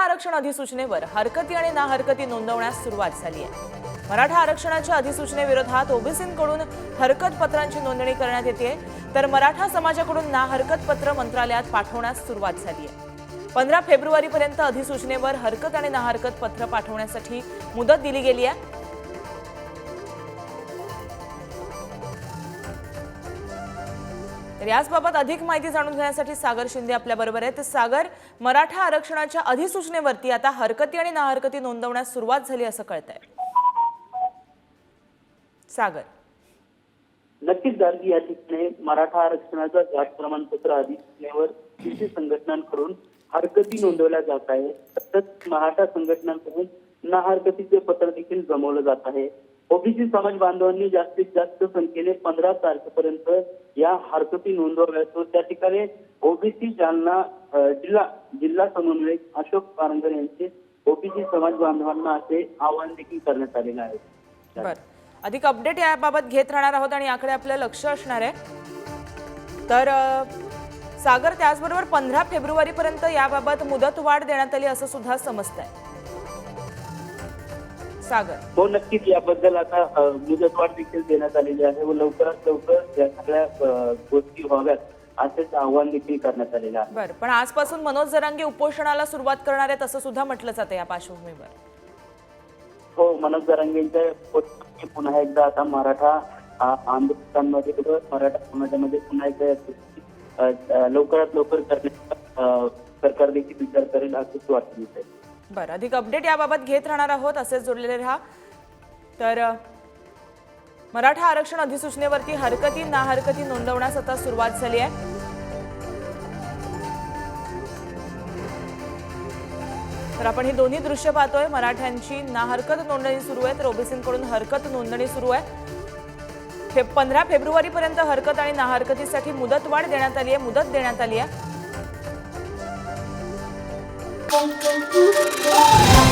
आरक्षण अधिसूचनेवर हरकती आणि ना हरकती नोंदवण्यास सुरुवात झाली आहे. मराठा आरक्षणाच्या अधिसूचनेविरोधात ओबीसींकडून हरकत पत्रांची नोंदणी करण्यात येते तर मराठा समाजाकडून ना हरकत पत्र मंत्रालयात पाठवण्यास सुरुवात झाली आहे. पंधरा फेब्रुवारीपर्यंत अधिसूचनेवर हरकत आणि ना हरकत पत्र पाठवण्यासाठी मुदत दिली गेली आहे. तर याचबाबत अधिक माहिती जाणून घेण्यासाठी सागर शिंदे आपल्या बरोबर आहेत. तर सागर मराठा आरक्षणाच्या अधिसूचनेवरती आता हरकती आणि नाहरकती नोंदवण्यास सुरुवात झाली असं कळतंय. सागर. नक्कीच गार्गी या ठिकाणी मराठा आरक्षणाचा जात प्रमाणपत्र अधिसूचनेवर विविध संघटनांकडून हरकती नोंदवल्या जात आहे तसंच मराठा संघटनांकडून ना हरकतीचे पत्र देखील जमवलं जात आहे. ओबीसी समाज बांधवांनी जास्तीत जास्त संख्येने पंधरा तारखेपर्यंत या हरकती नोंदवल्यात व त्या ठिकाणी ओबीसी जालना जिल्हा जिल्हा समन्वयक अशोक पारंगर यांचे ओबीसी समाज बांधवांना असे आवाहन देखील करण्यात आलेलं आहे. अधिक अपडेट याबाबत घेत राहणार आहोत आणि याकडे आपलं लक्ष असणार आहे. तर सागर त्याचबरोबर पंधरा फेब्रुवारीपर्यंत याबाबत मुदतवाढ देण्यात आली असं सुद्धा समजत आहे सागर. हो नक्कीच. याबद्दल आता मुदतवाढ देखील देण्यात आलेली आहे व लवकरात लवकर या सगळ्या गोष्टी व्हाव्यात असेच आवाहन देखील करण्यात आलेलं आहे. बर. पण आजपासून मनोज जरांगे उपोषणाला सुरुवात करणार आहेत असं सुद्धा म्हटलं जातं या पार्श्वभूमीवर. हो मनोज जरांगेंच्या पुन्हा एकदा आता मराठा आंदोलकांमध्ये मराठा समाजामध्ये पुन्हा एकदा लवकरात लवकर करण्याचा सरकार देखील विचार करेल असंच वाटत आहे. बरं अधिक अपडेट याबाबत घेत राहणार आहोत असेच जोडलेले राहा. तर मराठा आरक्षण अधिसूचनेवरती हरकती ना हरकती नोंदवण्यास आता सुरुवात झाली आहे. तर आपण ही दोन्ही दृश्य पाहतोय. मराठ्यांची ना हरकत नोंदणी सुरू आहे तर ओबीसींकडून हरकत नोंदणी सुरू आहे. फे पंधरा फेब्रुवारीपर्यंत हरकत आणि ना हरकतीसाठी मुदतवाढ देण्यात आली आहे मुदत देण्यात आली आहे. pom, pom, pom.